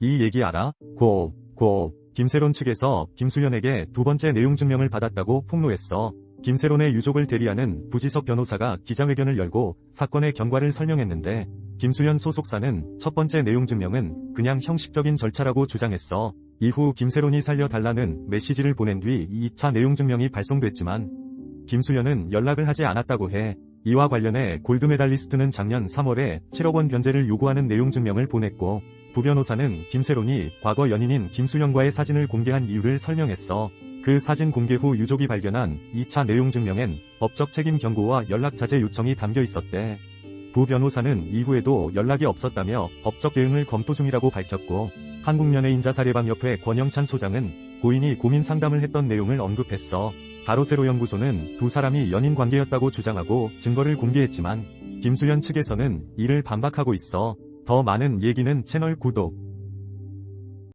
이 얘기 알아? 고, 고. 김세론 측에서 김수현에게 두 번째 내용 증명을 받았다고 폭로했어. 김세론의 유족을 대리하는 부지석 변호사가 기자회견을 열고 사건의 경과를 설명했는데 김수현 소속사는 첫 번째 내용 증명은 그냥 형식적인 절차라고 주장했어. 이후 김세론이 살려달라는 메시지를 보낸 뒤 2차 내용 증명이 발송됐지만 김수현은 연락을 하지 않았다고 해. 이와 관련해 골드메달리스트는 작년 3월에 7억 원 변제를 요구하는 내용 증명을 보냈고 부변호사는 김세론이 과거 연인인 김수현과의 사진을 공개한 이유를 설명했어. 그 사진 공개 후 유족이 발견한 2차 내용 증명엔 법적 책임 경고와 연락 자제 요청이 담겨 있었대. 부 변호사는 이후에도 연락이 없었다며 법적 대응을 검토 중이라고 밝혔고 한국연예인자살예방협회 권영찬 소장은 고인이 고민 상담을 했던 내용을 언급했어. 가로세로 연구소는 두 사람이 연인 관계였다고 주장하고 증거를 공개했지만 김수현 측에서는 이를 반박하고 있어. 더 많은 얘기는 채널 구독,